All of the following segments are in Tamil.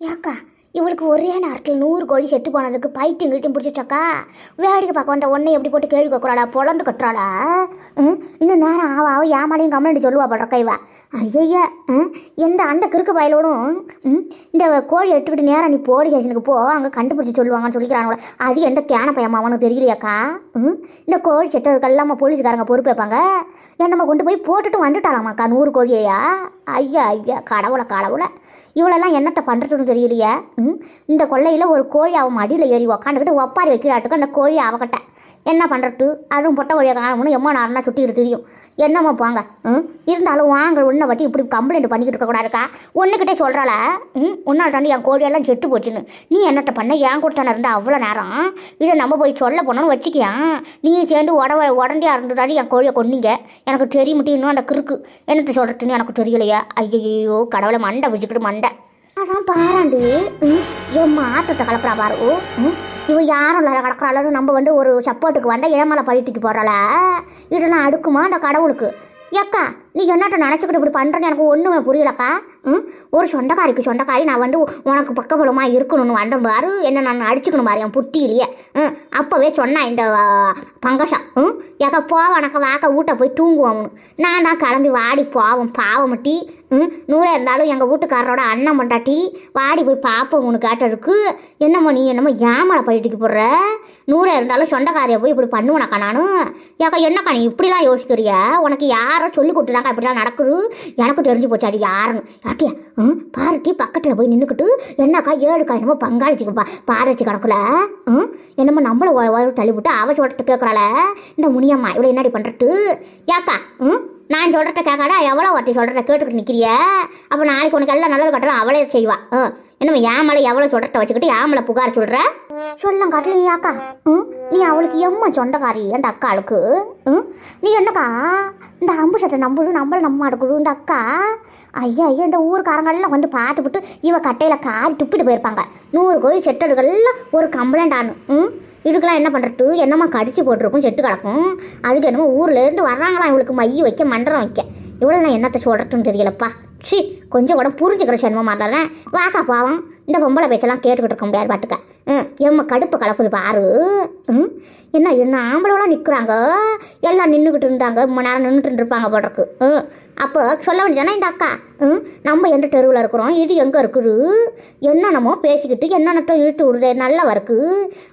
ஏக்கா இவளுக்கு ஒரே நேரத்தில் நூறு கோழி செட்டு போனதுக்கு பைத்தியம் கிட்டையும் பிடிச்சிட்டாக்கா வேடிக்கை பார்க்க வந்த உடனே எப்படி போட்டு கேள்வி கேட்குறாடா பொழந்து கட்டுறாடா ம்? இன்னும் நேரம் ஆவா ஆவ ஏமாடையும் கம்ப்ளைண்ட் சொல்லுவா படுற கைவா ஐயய்யா எந்த அந்த கிறுக்கு பயலோடும் இந்த கோழி எடுத்துக்கிட்டு நேரம் நீ போலீஸ் ஸ்டேஷனுக்கு போ அங்கே கண்டுபிடிச்சி சொல்லுவாங்கன்னு சொல்லிக்கிறாங்களே அது எந்த கேன பையமா அவனுக்கு தெரியலையாக்கா? ம்? இந்த கோழி செத்ததுக்கெல்லாம போலீஸ்காரங்க பொறுப்பேப்பாங்க என்னம்மா கொண்டு போய் போட்டுட்டு வந்துட்டாலாமாக்கா நூறு கோழியையா? ஐயா ஐயா கடவுளை கடவுளை. இவளெல்லாம் என்னத்தை பண்ணுறதுன்னு தெரியலையே ம் இந்த கொள்ளையில் ஒரு கோழி அவன் அடியில் ஏறி உக்காந்துக்கிட்டு ஒப்பாரி வைக்கிறாட்டுக்கு அந்த கோழி அவகிட்ட. என்ன பண்ணுறது அதுவும் பொட்டை கோழியை காணணும்னு எம்மா நார்னா சுட்டிக்கிட்டு தெரியும். என்னம்மா போங்க? ம் இருந்தாலும் வாங்க உன்னை வட்டி இப்படி கம்ப்ளைண்ட் பண்ணிக்கிட்டு இருக்கக்கூடாதுக்கா ஒன்றுக்கிட்டே சொல்கிறாள ம் உன்னால் தாண்டி என் கோழியெல்லாம் கெட்டு போச்சுன்னு. நீ என்னட்ட பண்ண? ஏன் கொடுத்தானே இருந்தா அவ்வளோ நேரம். இதை நம்ம போய் சொல்ல போனோம்னு வச்சுக்கியான் நீ சேர்ந்து உடவ உடண்டியாக இருந்ததாடி என் கோழியை கொன்னீங்க. எனக்கு தெரிய மட்டும் இன்னும் அந்த கிறுக்கு. என்னத்தை சொல்கிறதுன்னு எனக்கு தெரியலையா. ஐயோ கடவுளை மண்டை வச்சுக்கிட்டு மண்டை. அதான் பாராண்டி. ம் என் மாற்றத்தை கலப்புறா பாரு. ம் இவ யாரும் இல்லை கிடக்குறாள் நம்ம வந்து ஒரு சப்போர்ட்டுக்கு வந்தால் ஏமாலை பழிட்டுக்கு போடுறாள? இதெல்லாம் அடுக்குமா அந்த கடவுளுக்கு? எக்கா நீ என்னட்ட நினச்சிக்கிட்டு இப்படி பண்ணுறேன்னு எனக்கு ஒன்றுமே புரியலக்கா? ம்? ஒரு சொந்தக்காரிக்கு சொந்தக்காரி நான் வந்து உனக்கு பக்கபலமாக இருக்கணும்னு வந்தேன் பாரு. என்ன நான் அடிச்சுக்கணும் பாரு என் புட்டியிலேயே. ம்? அப்போவே சொன்னேன் இந்த ஆ, ம்? ஏக்கா போவனக்க வாக்க வீட்டை போய் தூங்குவோம்னு. நான் தான் கிளம்பி வாடி போவோம் பாவமட்டி ம்? நூறே இருந்தாலும் எங்கள் வீட்டுக்காரரோட அண்ணன் மண்டாட்டி வாடி போய் பார்ப்போம் உனக்கு கேட்டதுக்கு என்னம்மா நீ என்னமோ ஏமாலை பழிட்டுக்கு போடுற நூறே இருந்தாலும் சொந்தக்காரியை போய் இப்படி பண்ணுவனக்கா நானும் ஏக்கா என்னக்கா நீ இப்படிலாம் யோசிக்கிறியா? உனக்கு யாரோ சொல்லி கொடுத்துதாக்கா இப்படிலாம் நடக்குது. எனக்கு தெரிஞ்சு போச்சு. அது யாருன்னு. யாட்டியா ம் பாருட்டி பக்கத்தில் போய் நின்றுக்கிட்டு என்னக்கா ஏழுக்கா என்னமோ பங்காளிச்சிக்கு பா பாரச்சி கிடக்குல ம் என்னமோ நம்மளை ஒரு தள்ளி விட்டு அவ சொல்லிட்டு கேட்குறாள இந்த முனியம்மா இவ்வளோ என்னடி பண்ணுறது ஏக்கா ம் நான் சொல்கிறத கேட்காடா எவ்வளோ ஒருத்தி சொல்கிறத கேட்டுக்கிட்டு நிற்கிறிய அப்போ நாளைக்கு உனக்கு எல்லாம் நல்லது கட்டலாம் அவளே செய்வா. ஆ என்னம்மா ஏன் மேலே எவ்வளோ சொல்கிறத வச்சுக்கிட்டு ஏன் மேலே புகார் சொல்கிற சொல்லம் காட்டலையாக்கா ம்? நீ அவளுக்கு எம்மா சொந்தக்காரி அந்த அக்காளுக்கு ம்? நீ என்னக்கா? இந்த அம்பு சட்டை நம்புது நம்மள நம்ம அடுக்குது இந்த அக்கா? ஐயா ஐயா இந்த ஊருக்காரங்கெல்லாம் வந்து பார்த்துவிட்டு இவ கட்டையில் காரி துப்பிட்டு போயிருப்பாங்க. நூறு கோயில் செட்டடுகள்லாம் ஒரு கம்ப்ளைண்ட் ஆனு ம்? இதுக்கெல்லாம் என்ன பண்ணுறது என்னம்மா கடிச்சு போட்டிருக்கும் செட்டு கிடக்கும்? அதுக்கு என்னமோ ஊர்லேருந்து வர்றாங்களாம் இவளுக்கு மைய வைக்க மண்டலம் வைக்க. இவ்வளோ நான் என்னத்தை சொல்கிறதுன்னு தெரியலப்பா. சி கொஞ்சம் கூட புரிஞ்சுக்கிற சென்மமாக இருந்தாலும் வாக்கா பாவம். இந்த பொம்பளை பேச்செல்லாம் கேட்டுக்கிட்டு இருக்க முடியாது பாட்டுக்க. ம் எம்ம கடுப்பு கலப்புது பாரு. ம் என்ன என்ன ஆம்பளைலாம் நிற்கிறாங்க எல்லாம் நின்றுக்கிட்டு இருந்தாங்க. ரொம்ப நேரம் நின்றுட்டு இருப்பாங்க போடுறக்கு ம் அப்போ சொல்ல வேண்டியதானே இந்த அக்கா? ம் நம்ம எந்த தெருவில் இருக்கிறோம்? இது எங்கே இருக்குது? என்னென்னமோ பேசிக்கிட்டு என்னென்னட்டோ இழுத்து விடுது நல்லா இருக்கு.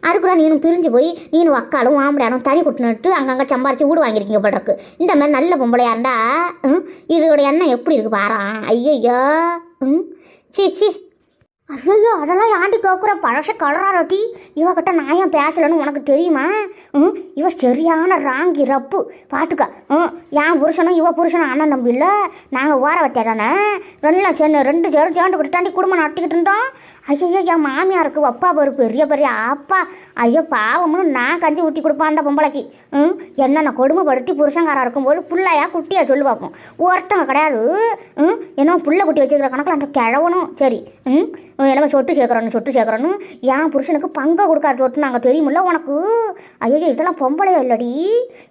அதுக்குள்ள நீனும் பிரிஞ்சு போய் நீனும் அக்காலும் ஆம்பளையானும் தனி குட்டுனுட்டு அங்கங்கே சம்பாரித்து வீடு வாங்கியிருக்கீங்க போடுறக்கு இந்த மாதிரி நல்ல பொம்பளையா இருந்தா ம் இதோட எண்ணம் எப்படி இருக்கு பாரா? ஐயய்யோ ம் சீ சீ. ஐயோ அதெல்லாம் ஏன்டி கேட்குற பழச கலராரட்டி இவகிட்ட நான் ஏன் பேசலன்னு உனக்கு தெரியுமா? ம் இவ சரியான ராங்கி ரப்பு. பாட்டுக்க ம் என் புருஷனும் இவ புருஷனும் அண்ணன் தம்பி இல்லை நாங்கள் ஓர வச்சா தானே? ரெண்டுலாம் சேர்ந்து ரெண்டு பேரும் சேர்ந்து தாண்டி குடும்பம் நடத்திக்கிட்டு இருந்தோம். ஐயோ என் மாமியாருக்கு அப்பா ஒரு பெரிய பெரிய அப்பா ஐயோ பாவம்னு நான் கஞ்சி ஊட்டி கொடுப்பேன் அந்த பொம்பளைக்கு. ம்? என்னென்ன கொடுமைப்படுத்தி புருஷங்காரா இருக்கும்போது பிள்ளையா குட்டியா சொல்லி பார்ப்போம் ஒருத்தவங்க கிடையாது. ம்? என்ன புள்ள குட்டி வச்சுக்கிற கணக்கில் அந்த கிழவனும் சரி. ம்? என்னமோ சொட்டு சேர்க்குறோன்னு சொட்டு சேர்க்குறோன்னு என் புருஷனுக்கு பங்கை கொடுக்காத சொட்டு நாங்கள் தெரியுமில்ல உனக்கு? ஐயோ இதெல்லாம் பொம்பளையா இல்லடி.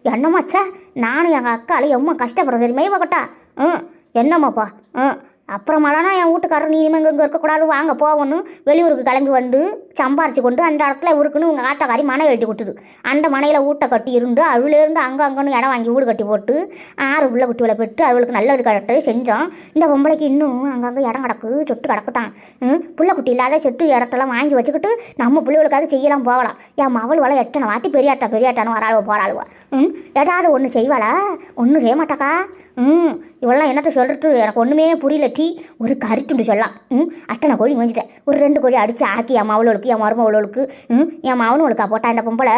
என்னம்மாச்சே நானும் எங்கள் அக்கால எம்மா கஷ்டப்படுறோம் தெரியுமா இவகிட்ட? ம்? என்னம்மாப்பா? ம்? அப்புறமாலாம் என் வீட்டுக்காரர் நீ இனிமே இங்கே இருக்கக்கூடாது வாங்க போகணும் வெளியூருக்கு கிளம்பி வந்து சம்பாரிச்சு கொண்டு அந்த இடத்துல இருக்குன்னு உங்கள் ஆட்டக்காரி மனை எழுதி கொடுத்துது. அந்த மனையில் ஊட்டை கட்டி இருந்து அவளேருந்து அங்கே அங்கன்னு இடம் வாங்கி வீடு கட்டி போட்டு ஆறு பிள்ளை குட்டிகளை பெற்று அவளுக்கு நல்ல ஒரு கரெக்டாக செஞ்சோம் இந்த பொம்பளைக்கு இன்னும் அங்கங்கே இடம் கிடக்கு சொட்டு கிடக்குட்டான். பிள்ளை குட்டி இல்லாத செட்டு இடத்தெல்லாம் வாங்கி வச்சுக்கிட்டு நம்ம பிள்ளைகளுக்காவது செய்யலாம் போகலாம். என் மவள் வள எத்தனை வாட்டி பெரியாட்டா பெரியாட்டான்னு வராளவோ போகிறாளுவ ம்? ஏதாவது ஒன்று செய்வாளா? ஒன்றும் செய்ய மாட்டாக்கா? ம். இவெல்லாம் என்னத்த சொல்கிறது எனக்கு ஒன்றுமே புரியல டீ. ஒரு கருத்துண்டு சொல்லலாம். ம்? அட்டனை கோழி மேய்ஞ்சிட்டேன். ஒரு ரெண்டு கோழி அடித்து ஆக்கி என் மவளுக்கு என் மருமவளுக்கு ம்? என் மவனுகளுக்கா போட்டா இந்த பொம்பளை?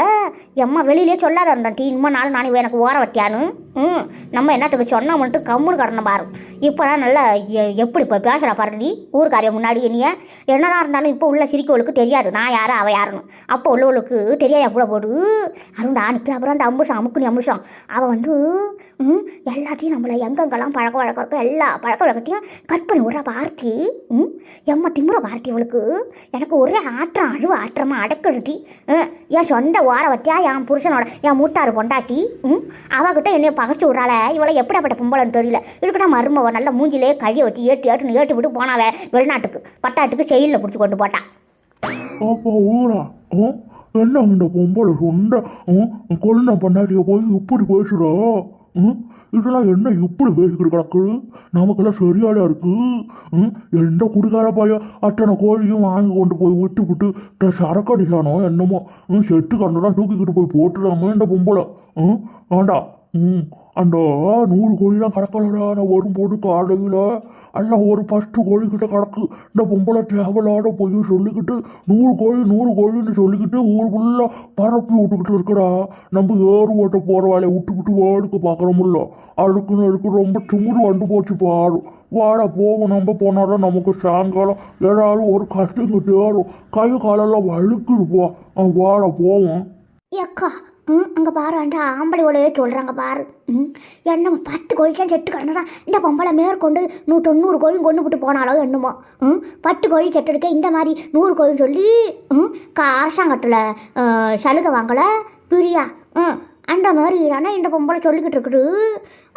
எம்மா வெளியிலே சொல்லாத இருந்தேன் டீ. இன்னும் நாளும் நானே எனக்கு ஓர வட்டியானு ம். நம்ம என்னத்துக்கு சொன்னால் மட்டும் கம்முன்னு கடணும் பாரு. இப்போலாம் நல்லா எ- எப்படி இப்போ பேசுகிறா பாருடி ஊருக்காரிய முன்னாடி என்னைய. என்னதான் இருந்தாலும் இப்போ உள்ள சிரிக்கவளுக்கு தெரியாது. நான் யாரு அவள் யாருன்னு. அப்போ உள்ளவளுக்கு தெரியாது கூட போடு அருண்டா நிற்கிற அப்புறம் அந்த அம்புஷம் அமுக்குனி அமுஷம் அவள் வந்து எல்லாத்தையும் நம்மளை எங்கெங்கெல்லாம் பழக்க வழக்கம் இருக்கோ எல்லா பழக்க வழக்கத்தையும் கட் பண்ணி விட்றா பார்ட்டி ம் எம்மா திமுற பார்ட்டி அவளுக்கு. எனக்கு ஒரே ஆற்றம் அழுவ ஆற்றமாக அடக்கடுட்டி என் சொந்த ஓர வத்தியா என் புருஷனோட என் மூட்டாரு பொண்டாட்டி. ம் அவகிட்ட என்னைய பகச்சு விட்றால இவளை எப்படிப்பட்ட பொம்பளைன்னு தெரியல. இருக்கட்டா மருமவ நல்ல மூஞ்சிலே கழிய வச்சு ஏற்றி ஏற்றுன்னு ஏற்றி விட்டு போனாவே வெளிநாட்டுக்கு பட்டாட்டுக்கு செயலில் பிடிச்சி கொண்டு போட்டான் என்ன இந்த பொம்பளை சொந்த கொழுந்த பண்ணாட்டிய போய் இப்படி பேசுறா? இதெல்லாம் என்ன இப்படி பேசிக்கிட்டு கிடக்குது நமக்கெல்லாம் சரியால இருக்கு. எந்த குடிகார பையன் அத்தனை கோழியும் வாங்கி கொண்டு போய் விட்டு விட்டு ட- என்னமோ? செட்டு கண்டெல்லாம் தூக்கிக்கிட்டு போய் போட்டுடாம இந்த பொம்பளை. ஆண்டா ம் அந்த நூறு கோழிலாம் கிடக்கலடா நான் வரும்போது காலையில் எல்லாம் ஒரு பத்து கோழி கிட்ட கிடக்கு இந்த பொம்பளை தேவலாட போய் சொல்லிக்கிட்டு நூறு கோழி நூறு கோழின்னு சொல்லிக்கிட்டு ஊர் ஃபுல்லாக பரப்பி விட்டுக்கிட்டு இருக்கடா. நம்ம ஏறு ஓட்ட போகிற வேலையை விட்டு விட்டு வேடுக்கு பார்க்குறோம்ல அதுக்குன்னு இருக்கு ரொம்ப திமிரு வந்து போச்சு பாரு. வாட போவோம் நம்ம போனாதான் நமக்கு சாயங்காலம் ஏதாவது ஒரு கஷ்டங்கிட்டு வரும் கை காலெல்லாம் வழுக்குது போ. போவோம். ம் அங்கே பாரு அந்த ஆம்பளை உலகே சொல்கிறாங்க பாரு. ம் என்னமோ பத்து கோழிக்கெல்லாம் செட்டு கிடந்தா இந்த பொம்பளை மேற்கொண்டு நூ தொண்ணூறு கோழியும் கொண்டு விட்டு போனாலோ என்னமோ? ம் பத்து கோழி செட்டு எடுக்க இந்த மாதிரி நூறு கோழி சொல்லி ம் கா அரசாங்கத்தில் சலுகை வாங்கலை பிரியா. ம் அந்த மாதிரி ஆனால் இந்த பொம்பளை சொல்லிக்கிட்டு இருக்குது.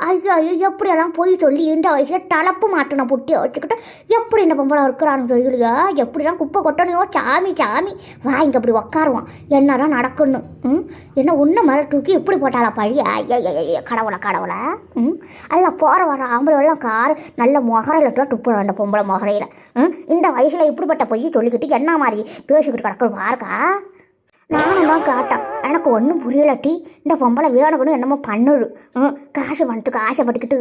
ஐயோ ஐயோ எப்படியெல்லாம் போய் சொல்லி இந்த வயசில் தலப்பு மாட்டின புட்டியை வச்சுக்கிட்டு எப்படி இந்த பொம்பளை இருக்கிறான்னு சொல்லியா? எப்படிலாம் குப்பை கொட்டணையோ சாமி சாமி. வா இங்கே அப்படி உக்காருவான். என்னதான் நடக்கணும் ம்? என்ன உன்னை மேலே தூக்கி இப்படி போட்டாளா பழி? ஐயா கடவுளை கடவுளை ம்? எல்லாம் போகிற வர ஆம்பளை கார் நல்ல முகரையில் தான் துப்புறோம் அந்த பொம்பளை முகரையில் ம்? இந்த வயசில் இப்படிப்பட்ட பொய் சொல்லிக்கிட்டு என்ன மாதிரி பேசிக்கிட்டு கிடக்குற பாருக்கா? நானும் தான் கேட்டேன் எனக்கு ஒன்றும் புரியலட்டி இந்த பொம்பளை வேணுக்கணும் என்னமோ பண்ணுது. ம் காசு வந்துட்டு ஆசைப்பட்டுக்கிட்டு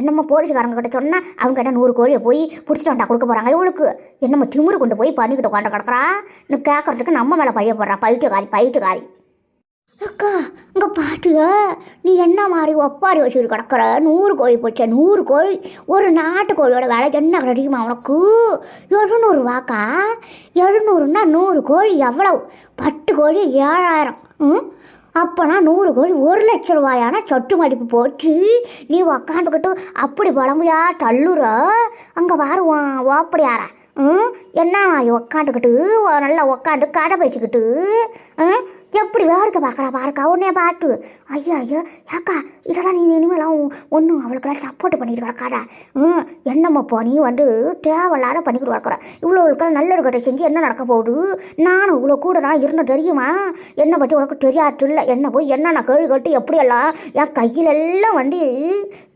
என்னமோ போலீஸ்காரங்க கிட்ட சொன்னால் அவங்க என்ன நூறு கோழியை போய் பிடிச்சிட்டு வந்தா கொடுக்க போகிறாங்க இவளுக்கு. என்னமோ திமுரு கொண்டு போய் பண்ணிக்கிட்டு உட்காந்து கிடக்குறா. இன்னும் கேட்கறதுக்கு நம்ம மேலே பைய போடுறா. பயிற்று பயிட்டுக்காரி அக்கா இங்கே பாட்டியா நீ என்ன மாதிரி ஒப்பாரி வச்சு கிடக்குற? நூறு கோழி போச்ச நூறு கோழி. ஒரு நாட்டு கோழியோட விலை என்ன கிடைக்குமா உனக்கு? எழுநூறுவாக்கா? எழுநூறுன்னா நூறு கோழி எவ்வளவு? பத்து கோழி ஏழாயிரம். ம்? அப்போனா நூறு கோழி ஒரு லட்ச ரூபாயான சொட்டு மதிப்பு போச்சு. நீ உக்காந்துக்கிட்டு அப்படி புலம்புயா தள்ளுற? அங்கே வாருவான் ஓப்படியாரா. ம்? என்ன உக்காந்துக்கிட்டு நல்லா உக்காந்து கடை வச்சுக்கிட்டு ம்? எப்படி வேடிக்கை பார்க்குறா பாருக்கா உடனே பாட்டு ஐயோ ஐயோ ஏக்கா இதெல்லாம் நீ இனிமேலாம் ஒன்றும் அவளுக்கெல்லாம் சப்போர்ட் பண்ணிட்டு கிடக்காடா ம் என்னம்மா போ நீ வந்து தேவையில்லாத பண்ணிக்கிட்டு கிடக்குற இவ்வளோ நல்ல கட்டை செஞ்சு என்ன நடக்க போகுது? நானும் இவ்வளோ கூட நான் இருந்த தெரியுமா? என்னை பற்றி உனக்கு தெரியாது இல்லை. என்ன போய் என்னென்ன கேள்வி கட்டு எப்படியெல்லாம் என் கையில் எல்லாம் வந்து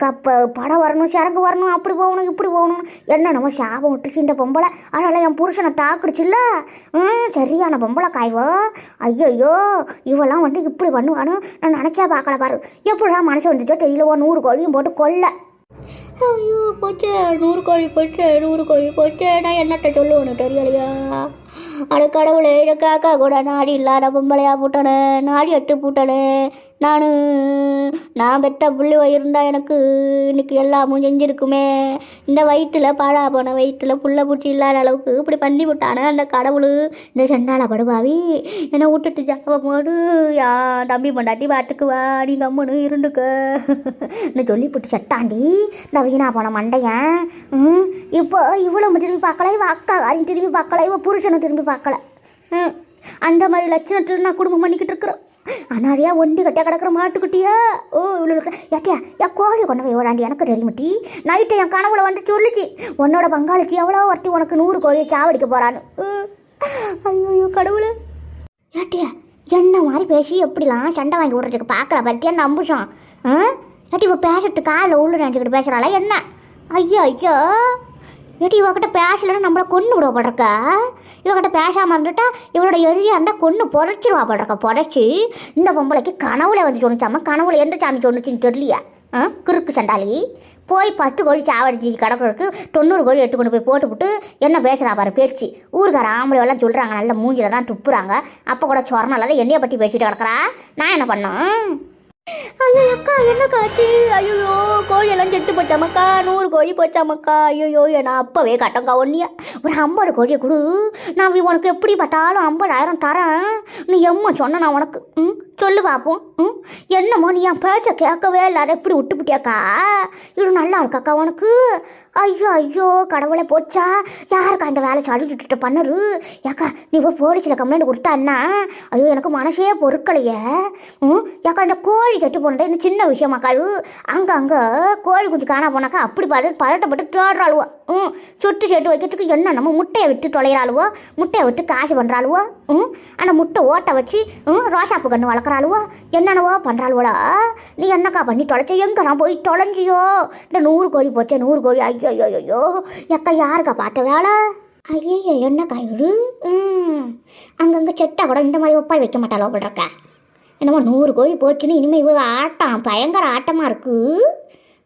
கப்ப படம் வரணும் சரங்கு வரணும் அப்படி போகணும் இப்படி போகணும். என்ன நம்ம சாபம் விட்டு இந்த பொம்பளை. அதனால் என் புருஷனை தாக்குடுச்சுல்ல ம் சரியான பொம்பளை காய்வோ ஐயோ இவெல்லாம் வந்து இப்படி பண்ணுவான்னு நான் நினச்சா பார்க்கல பாரு. எப்படிலாம் மனசு வந்துச்சோ தெரியலவோ நூறு கோழியும் போட்டு கொல்ல? ஐயோ போச்சே நூறு கோழி போச்சே நூறு கோழி போச்சே நான் என்னட்ட சொல்லுவேன்னு தெரியலையா? அட கடவுளே எனக்காக்கா கூட நாடி இல்லாத பொம்பளையா போட்டனே நாடி எட்டு போட்டனே நான் நான் பெற்ற புள்ளி இருந்தா எனக்கு இன்னைக்கு எல்லாமும் செஞ்சிருக்குமே. இந்த வயிற்றில் பாழா போன வயிற்றுல புள்ள பூச்சி இல்லாத அளவுக்கு இப்படி பண்ணி விட்டானே அந்த கடவுள். இந்த சென்னால படுபாவி என்னை விட்டுட்டு ஜாபம் போடு. யா தம்பி பொண்டாட்டி பாட்டுக்கு வா நீ கம்முன்னு இருந்துக்க. சொல்லி போட்டு செட்டாண்டி இந்த வீணா போன மண்டையன் இப்போ இவ்வளோ திரும்பி பார்க்கல இவ அக்கா காரின் திரும்பி பார்க்கல இவ புருஷனை திரும்பி பார்க்கல. ம் அந்த மாதிரி லட்சணத்தில் நான் குடும்பம் பண்ணிக்கிட்டு இருக்கிறோம். அனாரியா ஒண்டி கட்டியா கிடக்குற மாட்டுக்குட்டியா. ஓ இவ்வளோ இருக்க. ஏட்டியா என் கோழி கொண்டு போய் ஓடாண்டி எனக்கு தெரியுமட்டி நைட்டு என் கனவுல வந்து சொல்லுச்சு உன்னோட பங்காளிக்கு எவ்வளோ ஒருத்தி உனக்கு நூறு கோழியை சாவடிக்க போகிறான்னு ஐயோ கடவுளே. ஏட்டியா என்ன மாதிரி பேசி எப்படிலாம் சண்டை வாங்கி விட்றதுக்கு பார்க்கல பற்றியா நம்புஷம் ஆ? ஏட்டி இப்போ பேசிட்டு காலையில் உள்ள நினச்சிக்கிட்டு பேசுகிறாளா என்ன? ஐயோ ஐயோ ஏட்டி இவகிட்ட பேசலன்னு நம்மளை கொன்று விட படுறக்கா இவகிட்ட பேசாமல் இருந்துட்டா இவளோட எரியா இருந்தால் கொன்று புதைச்சிருவா படுறக்கா புதைச்சி இந்த பொம்பளைக்கு கனவுல வந்து சொன்னிச்சாமா? கனவுல எந்த சாமி சொன்னுச்சின்னு தெரியலையா? ஆ குறுக்கு சண்டாளி. போய் பத்து கோழி சாவடிச்சு கிடக்கிறதுக்கு தொண்ணூறு கோழி எட்டு கொண்டு போய் போட்டுவிட்டு என்ன பேசுகிறா பாரு பேச்சு. ஊருக்கார ஆம்பளை எல்லாம் சொல்கிறாங்க நல்ல மூஞ்சில தான் துப்புறாங்க. அப்போ கூட சொரணம் என்னையை பற்றி பேசிட்டு கிடக்குறா. நான் என்ன பண்ணேன் ஐயோ அக்கா என்ன காச்சு ஐயோ கோழியெல்லாம் செத்து போச்சாமக்கா நூறு கோழி போச்சாமக்கா ஐயோ நான் அப்போவே கட்டங்கா ஒன்னியா ஒரு ஐம்பது கோழியை கொடு. நான் உனக்கு எப்படி பார்த்தாலும் ஐம்பதாயிரம் தரேன். நீ எம்மா சொன்ன நான் உனக்கு? ம்? சொல்லு பார்ப்போம் ம்? என்னம்மா நீ என் பேச்ச கேட்கவே இல்லை அதை எப்படி விட்டுப்பிட்டியாக்கா? இது நல்லா இருக்காக்கா உனக்கு? ஐயோ ஐயோ கடவுளை போச்சா? யாருக்கா இந்த வேலை சாடிட்டு பண்ணரு ஏக்கா நீ போய் போலீஸில் கம்ப்ளைண்ட் கொடுத்தான்னா? ஐயோ எனக்கு மனசே பொறுக்கலையே. ம் ஏக்கா இந்த கோழி செட்டு போனது இந்த சின்ன விஷயமாக்கா இது? அங்கே அங்கே கோழி குஞ்சு காணா போனாக்கா அப்படி பார்த்து பதட்டப்பட்டு தேடுறாளுவோ. ம் சுட்டு செட்டு வைக்கிறதுக்கு என்ன நம்ம முட்டையை விட்டு தொலைகிறாளுவோ முட்டையை விட்டு காசு பண்ணுறாளுவோ ம்? அந்த முட்டை ஓட்டை வச்சு ம் ரோசாப்பு கண்ணு வளர்க்குறாளுவோ? என்னென்னவோ பண்ணுறாளுவோடா நீ என்னக்கா பண்ணி தொலைச்ச? எங்கே நான் போய் தொலைஞ்சியோ? இந்த நூறு கோழி போச்சே நூறு கோழி. ஐயோ ஐயோ ஐயோ எக்கா யாருக்கா பார்த்த வேலை? ஐயோ என்னக்கா இது? ம். அங்கங்கே செட்டை கூட இந்த மாதிரி ஒப்பாய் வைக்க மாட்டாளோ பண்ணுறக்கா என்னமோ நூறு கோழி போச்சுன்னு இனிமேல் இவ்வளோ ஆட்டம் பயங்கர ஆட்டமாக இருக்கு.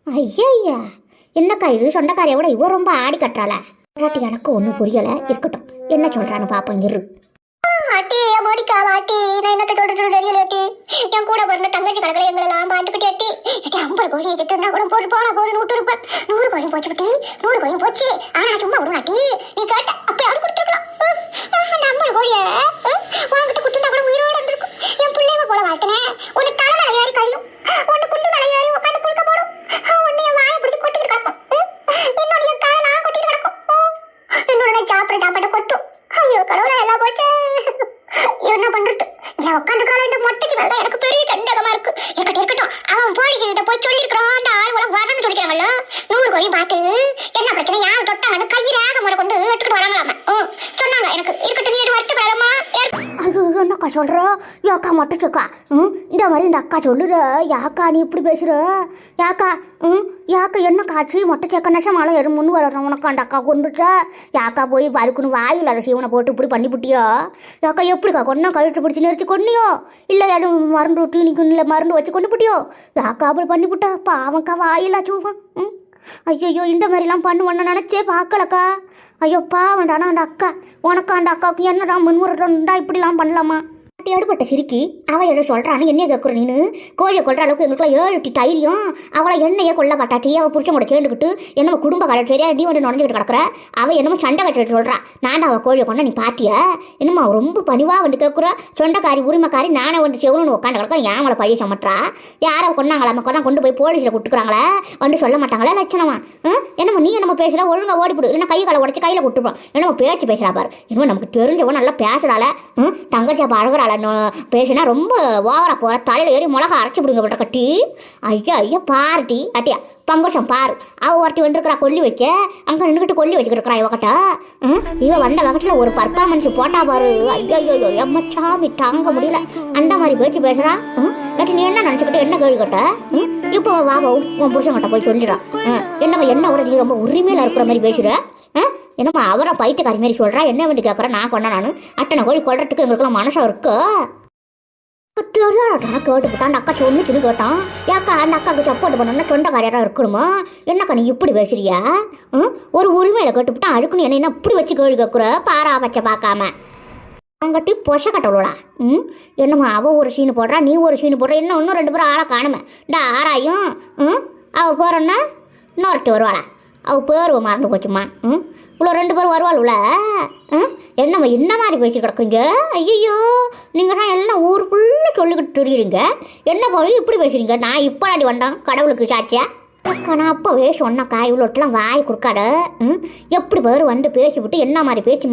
ஐயா என்னக்கா இது? சொந்தக்காரியை விட இவ ரொம்ப ஆடி கட்டுறாள? எனக்கு ஒன்றும் புரியலை. இருக்கட்டும். என்ன சொல்கிறான்னு பார்ப்போம் இரு. ஆட்டி என் மோடிக்கா ஆட்டி நான் என்ன சொல்றது தெரியல ஆட்டி என் கூட பிறந்த தங்கச்சி கடற்கரை எங்களெல்லாம் பாட்டுக்கிட்டு ஆட்டி ஆட்டி ஐம்பது கோழி எடுத்துனா கூட போட்டு போனா போடு நூற்று இருப்பேன் நூறு கோழி போச்சு குட்டி. நூறு கோழி போச்சு. ஆனா நான் சும்மா விடுவேன் ஆட்டி. நீ கேட்ட அப்ப யாரும் கொடுத்துருக்கலாம். அந்த ஐம்பது கோழிய வாங்கிட்டு கொடுத்துருந்தா கூட உயிரோட இருந்திருக்கும். என் பிள்ளைங்க போல வாழ்த்தினேன். உனக்கு தலை மேல கழியும். உனக்கு குண்டு மேல உட்காந்து கொடுக்க போடும். ஒன்னு என் வாயை பிடிச்சி கொட்டிட்டு கிடக்கும். என்னுடைய என் காலை நான் கொட்டிட்டு கிடக்கும். என்னோட சாப்பிட சாப்பிட கொட்டும் ஐயோ கடவுளா எல்லாம் போச்சு என்ன பண்றது உட்காந்துக்கலாம் இந்த மொட்டைக்கு மேல எனக்கு பெரிய தண்டகமா இருக்கு. இருக்கட்டும் இருக்கட்டும் அவன் போலீஸ் கிட்ட போய் சொல்லியிருக்கிறான் அந்த ஆள் உலக வரணும்னு சொல்லிக்கிறாங்கல்ல? நூறு கோடி பார்த்து என்ன பிரச்சனை? யார் தொட்டாங்கன்னு கையிலாக ரேக முறை கொண்டு எடுத்துட்டு வராங்களாம சொன்னாங்க எனக்கு. இருக்கட்டும் நீ வருத்தப்படாதம்மா ஐயோ என்னக்கா சொல்கிற யோக்கா மட்டும் ம்? மாதிரி இந்த அக்கா சொல்லுற. யாக்கா நீ இப்படி பேசுகிற யாக்கா ம் யாக்கா என்ன காட்சி மொட்டை சேக்க மழை எது முன்னு வர உனக்கு அந்த அக்கா கொண்டுட்டா யாக்கா போய் வறுக்குன்னு வாயில் அரை சீவனை போட்டு இப்படி பண்ணி விட்டியோ யாக்கா எப்படிக்கா கொண்டா கழுத்து பிடிச்சி நிறுத்தி கொன்னியோ? இல்லை எதுவும் மருந்து டீனிக்கு இல்லை மருந்து வச்சு கொண்டு விட்டியோ யாக்கா அப்படி பண்ணி விட்டா பாவம்க்கா வாயில் சூவன் ம். ஐயோ இந்த மாதிரிலாம் பண்ணுவேன்னு நினச்சே பார்க்கலக்கா. ஐயோ பாவண்டானா அந்த அக்கா உனக்கு அந்த அக்காவுக்கு என்னடா முன்முறைடா இப்படிலாம் பண்ணலாமா? பாட்டி சிரிக்கி அவ ஏதோ சொல்றான்னு என்னைய கேட்குற நீனு? கோழியை கொள்ற அளவுக்கு எங்களுக்குலாம் ஏழு டி தைரியம். அவளை என்னையே கொல்ல மாட்டாட்டி. அவள் புருஷனோட கேண்டுக்கிட்டு என்னமோ குடும்ப கலை சரியா நீ வந்து நுழைஞ்சிட்டு கிடக்குற? அவ என்னமோ சண்டை கட்டிட்டு சொல்றா. நான் அவள் கோழியை கொண்ட நீ பாட்டிய என்னமோ அவ ரொம்ப பணிவாக வந்து கேட்குற சொண்டக்காரி உரிமைக்காரி நானே வந்து செவனு உட்காந்து கிடக்கிறேன் ஏன் அவளை பழிய சமற்றா யாரோ கொண்டாங்களா கொண்டா கொண்டு போய் போலீஸில் கொடுத்துக்குறாங்களே வந்து சொல்ல மாட்டாங்களா? லட்சணமா? என்னமோ நீ என்னமோ பேசுற? ஒழுங்கா ஓடிப்பிடு இல்லைன்னா கை காலை உடச்சி கையில் கொடுத்துருப்போம் என்னமோ பேச்சு பேசுறா பாரு. என்னமோ நமக்கு தெரிஞ்சவன் நல்லா பேசுறாள. ம், தங்கச்சி அப்போ அழகுறாள பேசினா ரொம்ப ஓவராக போகிற தலையில் ஏறி மிளகா அரைச்சி விடுங்க விட்ட கட்டி ஐயா ஐயா பாருட்டி அட்டியா பங்கோஷம் பாரு. அவ ஒருத்தி வந்துருக்கிறா கொல்லி வைக்க. அங்கே நின்றுக்கிட்டு கொல்லி வச்சுக்கிட்டு இருக்கிறா இவகிட்ட ம், இவ வந்த வகத்தில் ஒரு பர்ஃபார்மன்ஸ் போட்டா பாரு. ஐயோ ஐயோ எம்மச்சாமி தாங்க முடியல. அந்த மாதிரி பேச்சு பேசுகிறான் ம், நீ என்ன நினச்சிக்கிட்டு என்ன கேள்வி கேட்ட? இப்போ வா உன் புருஷன்கிட்ட போய் சொல்லிடுறான் என்னம்மா என்ன விட நீ ரொம்ப உரிமையில இருக்கிற மாதிரி பேசுகிற என்னம்மா அவரை பைத்தியக்காரி மாதிரி சொல்கிறா என்ன வேண்டி கேட்குறேன் நான் கொண்டேன் நான். அட்டனை கோழி கொள்றதுக்கு எங்களுக்குலாம் மனசாக இருக்கு. தெரியாடா கேட்டுக்கிட்டா அந்த அக்கா சொன்னிச்சுன்னு கேட்டான். ஏக்கா அந்த அக்காவுக்கு சப்போர்ட் பண்ணணும்னா சொந்தக்காரியாக இருக்கணுமா? என்னக்கா நீ இப்படி பேசுறியா? ம்? ஒரு உரிமையில கேட்டுவிட்டா அழுக்குன்னு என்ன என்ன இப்படி வச்சு கேள்வி கேட்குற பாரா பச்சை பார்க்காம. அவங்கட்டி பொச கட்டவளா ம் என்னம்மா அவள் ஒரு சீனு போடுறா நீ ஒரு சீனு போடுற இன்னும் இன்னும் ரெண்டு பேரும் ஆளை காணுமே? இந்த ஆராயும் ம் அவள் போகிறோன்னா இன்னொருத்தி வருவாளா. அவள் பேர் மறந்து போச்சுமா ம் இவ்வளோ ரெண்டு பேரும் வருவாள்ல? ம் என்னம்மா என்ன மாதிரி பேசி கிடக்குங்க ஐயோ நீங்கள் தான் எல்லாம் ஊர் ஃபுல்லாக சொல்லிக்கிட்டு தெரியுறீங்க. என்ன போய் இப்படி பேசுறீங்க? நான் இப்போ அடி வந்தேன் கடவுளுக்கு சாட்சியா? அக்கா நான் அப்போவே சொன்னக்கா இவ்வளோட்டெல்லாம் வாய் கொடுக்காத. ம்? எப்படி பேர் வந்து பேசிவிட்டு என்ன மாதிரி பேச்சு